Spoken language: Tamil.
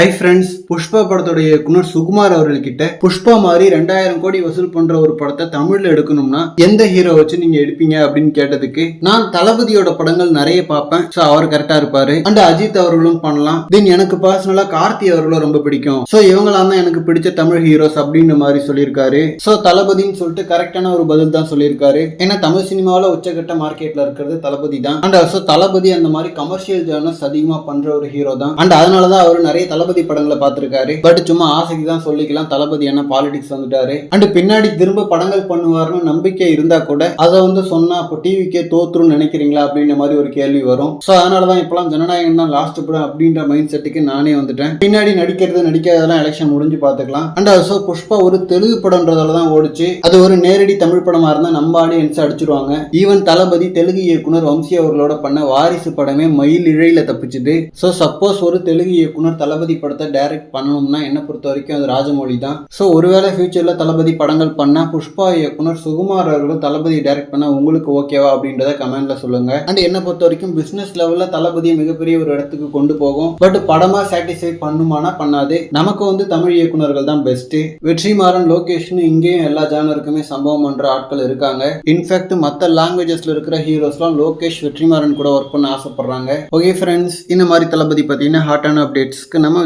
ஹை ஃப்ரெண்ட்ஸ் புஷ்பா படத்தோட இயக்குனர் சுகுமார் அவர்கள் கிட்ட புஷ்பா மாதிரி ரெண்டாயிரம் கோடி வசூல் பண்ற ஒரு படத்தை தமிழ்ல எடுக்கணும்னா எந்த ஹீரோ வச்சு நீங்க எடுப்பீங்க அப்படின்னு கேட்டதுக்கு நான் தளபதியோட படங்கள் நிறைய பார்ப்பேன். ஸோ அவர் கரெக்டா இருப்பாரு. அண்ட் அஜித் அவர்களும் பண்ணலாம். தென் எனக்கு பர்சனலா கார்த்தி அவர்களும் ரொம்ப பிடிக்கும். ஸோ இவங்களாம் தான் எனக்கு பிடிச்ச தமிழ் ஹீரோஸ் அப்படின்ற மாதிரி சொல்லியிருக்காரு. ஸோ தளபதின்னு சொல்லிட்டு கரெக்டான ஒரு பதில் தான் சொல்லியிருக்காரு. ஏன்னா தமிழ் சினிமாவில் உச்சகட்ட மார்க்கெட்ல இருக்கிறது தளபதி தான். அண்ட் ஆல்சோ தளபதி அந்த மாதிரி கமர்ஷியல் ஜேர்னல்ஸ் அதிகமா பண்ற ஒரு ஹீரோ தான். அண்ட் அதனால தான் அவர் நிறைய தளபதி தளபதி படங்களை பார்த்திருக்காரு. பட் சும்மா ஆசைக்கு தான் சொல்லிக்கலாம். தளபதி என்ன பாலிடிக்ஸ் வந்துட்டாரு. அண்ட் பின்னாடி திரும்ப படங்கள் பண்ணுவார்னு நம்பிக்கை இருந்தா கூட அதை வந்து சொன்னா அப்போ டிவிக்கே தோத்துரும் நினைக்கிறீங்களா? அப்படின்ற மாதிரி ஒரு கேள்வி வரும். ஸோ அதனால தான் இப்பெல்லாம் ஜனநாயகம் தான் லாஸ்ட் படம் அப்படின்ற மைண்ட் செட்டுக்கு நானே வந்துட்டேன். பின்னாடி நடிக்கிறது நடிக்காதெல்லாம் எலெக்ஷன் முடிஞ்சு பார்த்துக்கலாம். அண்ட் அசோ புஷ்பா ஒரு தெலுங்கு படம்ன்றதால தான் ஓடிச்சு. அது ஒரு நேரடி தமிழ் படமா இருந்தா நம்ம ஆடியன்ஸ் அடிச்சிருவாங்க. ஈவன் தளபதி தெலுங்கு இயக்குனர் வம்சி அவர்களோட பண்ண வாரிசு படமே மயில் இழையில தப்பிச்சுது. ஸோ சப்போஸ் ஒரு தெலுங்கு இயக்குனர் தளபதி படத்தை டைரக்ட் பண்ணணும்னா என்ன பொறுத்த வரைக்கும் அது ராஜமௌழி தான் ஸோ ஒருவேளை ஃபியூச்சரில் தளபதி படங்கள் பண்ணா புஷ்பா இயக்குனர் சுகுமார் அவர்கள் தளபதி டைரக்ட் பண்ணால் உங்களுக்கு ஓகேவா அப்படின்றத கமெண்ட்ல சொல்லுங்க. அண்ட் என்ன பொறுத்த வரைக்கும் பிசினஸ் லெவலில் தளபதியை மிகப்பெரிய ஒரு இடத்துக்கு கொண்டு போகும். பட் படமா சாட்டிஸ்ஃபை பண்ணுமானா பண்ணாது. நமக்கு வந்து தமிழ் இயக்குனர்கள் தான் பெஸ்ட்டு வெற்றிமாறன் லோகேஷ்னு இங்கேயும் எல்லா ஜானருக்குமே சம்பவம் பண்ணுற ஆட்கள் இருக்காங்க. இன்ஃபேக்ட் மற்ற லாங்குவேஜஸ்ல இருக்கிற ஹீரோஸ்லாம் லோகேஷ் வெற்றிமாறன் கூட ஒர்க் பண்ண ஆசைப்படுறாங்க. ஓகே ஃப்ரெண்ட்ஸ் இந்த மாதிரி தளபதி பார்த்தீங்கன்னா ஹாட்டான அப்டேட்ஸ்க்கு நம்ம